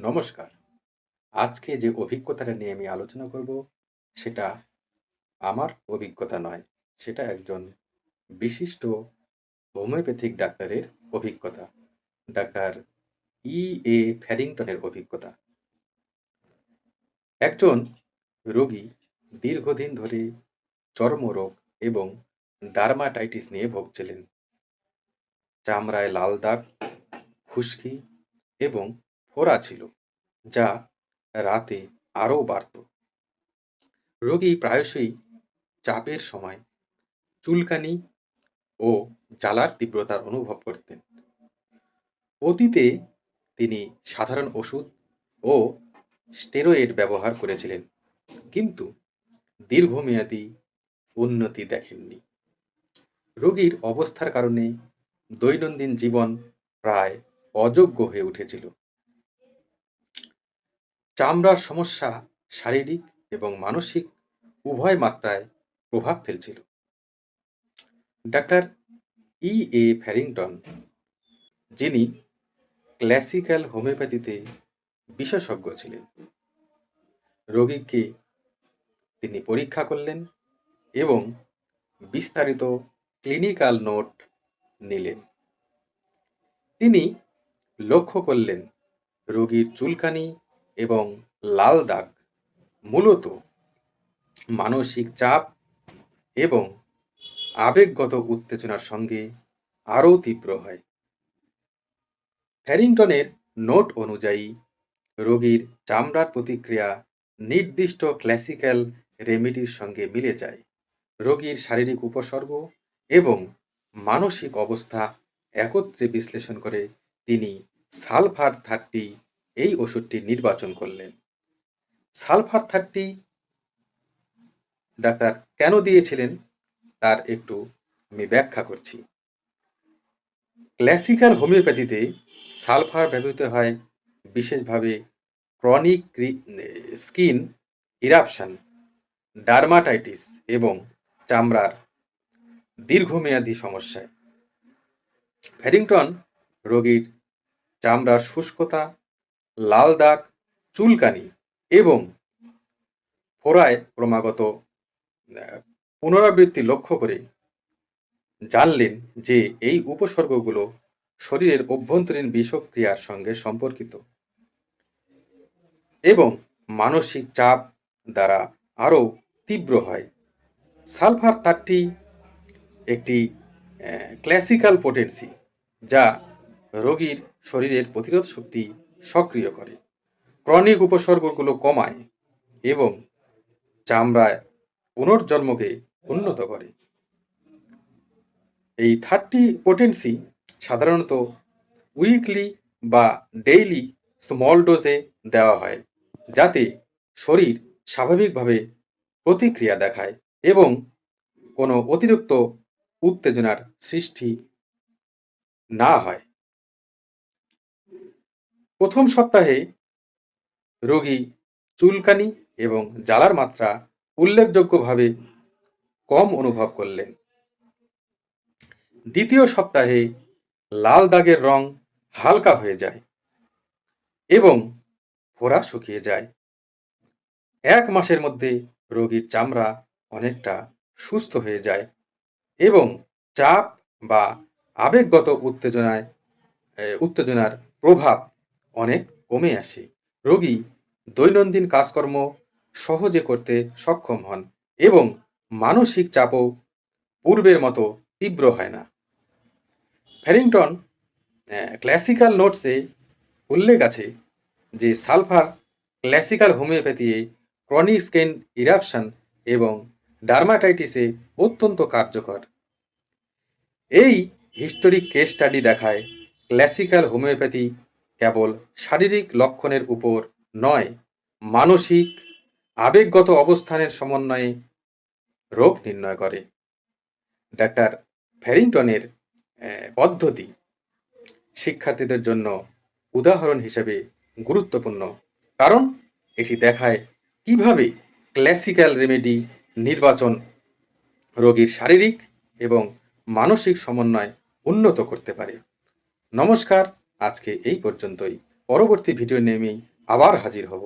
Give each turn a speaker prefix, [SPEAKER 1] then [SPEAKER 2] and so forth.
[SPEAKER 1] নমস্কার। আজকে যে অভিজ্ঞতাটা নিয়ে আমি আলোচনা করব, সেটা আমার অভিজ্ঞতা নয়। সেটা একজন বিশিষ্ট হোমিওপ্যাথিক ডাক্তারের অভিজ্ঞতা। Doctor E. এ. ফ্যারিংটনের অভিজ্ঞতা। একজন রোগী দীর্ঘদিন ধরে চর্মরোগ এবং ডার্মাটাইটিস নিয়ে ভুগছিলেন। চামড়ায় লাল দাগ, খুশকি এবং ফোড়া ছিল, যা রাতে আরও বাড়ত। রোগী প্রায়শই চাপের সময় চুলকানি ও জ্বালার তীব্রতা অনুভব করতেন। অতীতে তিনি সাধারণ ওষুধ ও স্টেরয়েড ব্যবহার করেছিলেন, কিন্তু দীর্ঘমেয়াদী উন্নতি দেখেননি। রোগীর অবস্থার কারণে দৈনন্দিন জীবন প্রায় অযোগ্য হয়ে উঠেছিল। চামড়ার সমস্যা শারীরিক এবং মানসিক উভয় মাত্রায় প্রভাব ফেলছিল। Doctor E. এ. ফ্যারিংটন, যিনি ক্লাসিক্যাল হোমিওপ্যাথিতে বিশেষজ্ঞ ছিলেন, রোগীকে তিনি পরীক্ষা করলেন এবং বিস্তারিত ক্লিনিক্যাল নোট নিলেন। তিনি লক্ষ্য করলেন রোগীর চুলকানি এবং লাল দাগ মূলত মানসিক চাপ এবং আবেগগত উত্তেজনার সঙ্গে আরও তীব্র হয়। ফ্যারিংটনের নোট অনুযায়ী, রোগীর চামড়ার প্রতিক্রিয়া নির্দিষ্ট ক্লাসিক্যাল রেমেডির সঙ্গে মিলে যায়। রোগীর শারীরিক উপসর্গ এবং মানসিক অবস্থা একত্রে বিশ্লেষণ করে তিনি সালফার থার্টি এই ওষুধটি নির্বাচন করলেন। সালফার থার্টি ডাক্তার কেন দিয়েছিলেন তার একটু আমি ব্যাখ্যা করছি। ক্লাসিক্যাল হোমিওপ্যাথিতে সালফার ব্যবহৃত হয় বিশেষভাবে ক্রনিক স্কিন ইরাপশন, ডার্মাটাইটিস এবং চামড়ার দীর্ঘমেয়াদী সমস্যায়। ফ্যারিংটন রোগীর চামড়ার শুষ্কতা, লাল দাগ, চুলকানি এবং ফোড়ায় ক্রমাগত পুনরাবৃত্তি লক্ষ্য করে জানলেন যে এই উপসর্গগুলো শরীরের অভ্যন্তরীণ বিষক্রিয়ার সঙ্গে সম্পর্কিত এবং মানসিক চাপ দ্বারা আরও তীব্র হয়। সালফার তারটি একটি ক্লাসিক্যাল পোটেন্সি যা রোগীর শরীরের প্রতিরোধ শক্তি সক্রিয় করে, ক্রনিক উপসর্গগুলো কমায় এবং চামড়ায় পুনর্জন্মকে উন্নত করে। এই থার্টি পোটেন্সি সাধারণত উইকলি বা ডেইলি স্মল ডোজে দেওয়া হয় যাতে শরীর স্বাভাবিকভাবে প্রতিক্রিয়া দেখায় এবং কোনো অতিরিক্ত উত্তেজনার সৃষ্টি না হয়। প্রথম সপ্তাহে রোগী চুলকানি এবং জ্বালার মাত্রা উল্লেখযোগ্যভাবে কম অনুভব করলেন। দ্বিতীয় সপ্তাহে লাল দাগের রং হালকা হয়ে যায় এবং ফোড়া শুকিয়ে যায়। এক মাসের মধ্যে রোগীর চামড়া অনেকটা সুস্থ হয়ে যায় এবং চাপ বা আবেগগত উত্তেজনায় উত্তেজনার প্রভাব অনেক কমে আসে। রোগী দৈনন্দিন কাজকর্ম সহজে করতে সক্ষম হন এবং মানসিক চাপও পূর্বের মতো তীব্র হয় না। ফ্যারিংটন ক্লাসিক্যাল নোটসে উল্লেখ আছে যে sulphur classical homeopathy chronic skin eruption এবং ডার্মাটাইটিসে অত্যন্ত কার্যকর। এই হিস্টোরিক কেস স্টাডি দেখায় ক্লাসিক্যাল হোমিওপ্যাথি কেবল শারীরিক লক্ষণের উপর নয়, মানসিক, আবেগগত অবস্থানের সমন্বয়ে রোগ নির্ণয় করে। ডাক্তার ফ্যারিংটনের পদ্ধতি শিক্ষার্থীদের জন্য উদাহরণ হিসেবে গুরুত্বপূর্ণ কারণ এটি দেখায় কীভাবে ক্লাসিক্যাল রেমেডি নির্বাচন রোগীর শারীরিক এবং মানসিক সমন্বয় উন্নত করতে পারে। নমস্কার, আজকে এই পর্যন্তই। পরবর্তী ভিডিও আমি আবার হাজির হব